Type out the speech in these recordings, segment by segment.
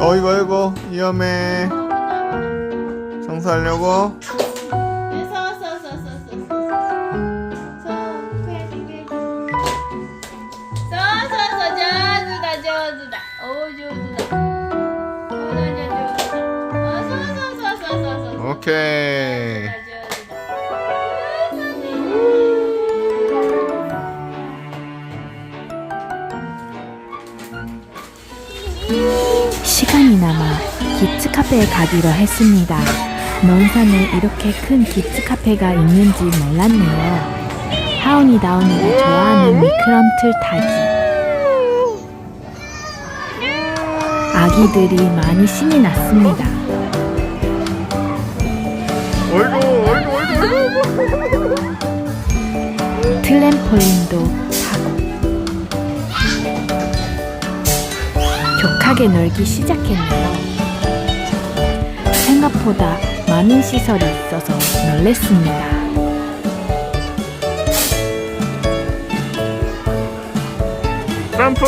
어이구 어이구 위험해. 청소하려고. 오케이. 시간이 남아 키즈 카페에 가기로 했습니다. 넌산에 이렇게 큰 키즈 카페가 있는지 몰랐네요. 하온이 다운이가 좋아하는 미끄럼틀 타기. 아기들이 많이 신이 났습니다. 트램폴린도 격하게 놀기 시작했네요. 생각보다 많은 시설이 있어서 놀랬습니다. 점프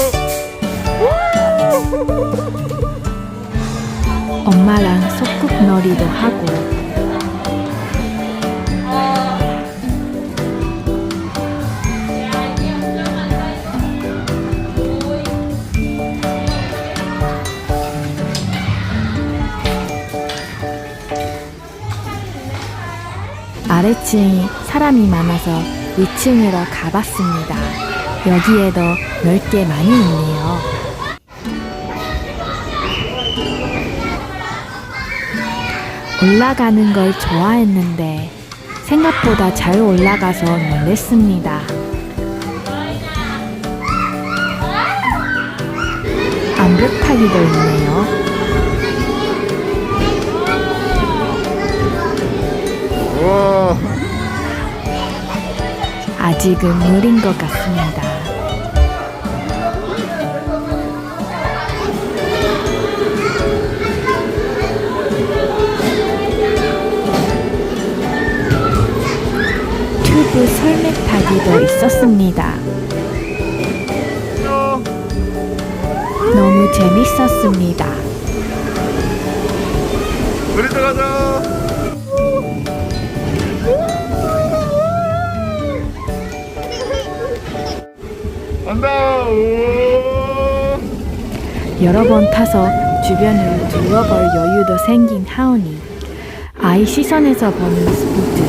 엄마랑 소꿉놀이도 하고 아래층이 사람이 많아서 위층으로 가봤습니다. 여기에도 넓게 많이 있네요. 올라가는 걸 좋아했는데 생각보다 잘 올라가서 놀랬습니다. 암벽타기도 있네요. 우와 아직은 무린 것 같습니다. 튜브 설맥 타기도 있었습니다. 어, 너무 재밌었습니다. 우리 들어가자 간다. 여러 번 타서 주변을 둘러볼 여유도 생긴 하온이 아이 시선에서 보는 스피드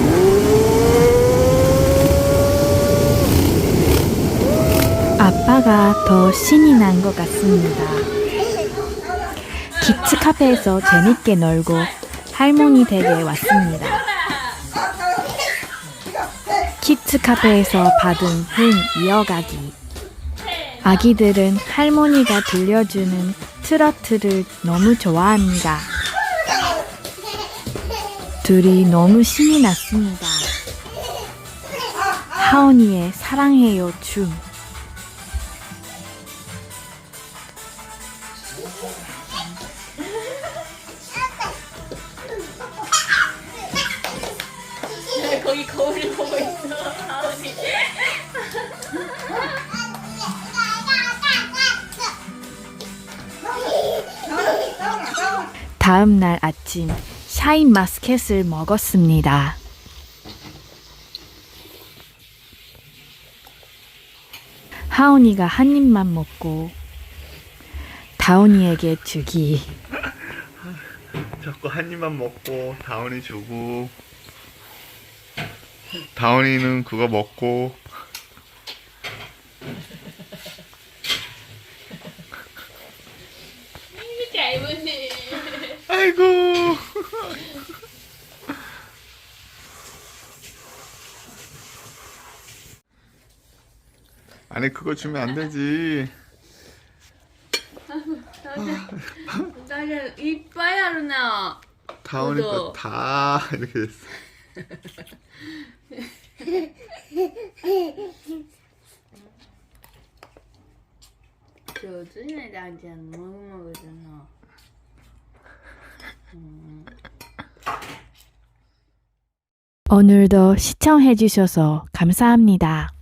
아빠가 더 신이 난 것 같습니다. 키츠 카페에서 재밌게 놀고 할머니 댁에 왔습니다. 키츠 카페에서 받은 흥 이어가기 아기들은 할머니가 들려주는 트로트를 너무 좋아합니다. 둘이 너무 신이 났습니다. 하온이의 사랑해요 춤. 거기 거울을 보고 있어 아버지 다음 날 아침 샤인 마스켓을 먹었습니다. 하온이가 한 입만 먹고 다온이에게 주기. 자꾸 한 입만 먹고 다운이 주고 다운이는 그거 먹고 짧으네 아이고. 아니 그거 주면 안 되지. 나를 이빨 하루나. 다 오니까 다 이렇게 됐어. 조준이 나잖아. 오늘도 시청해주셔서 감사합니다.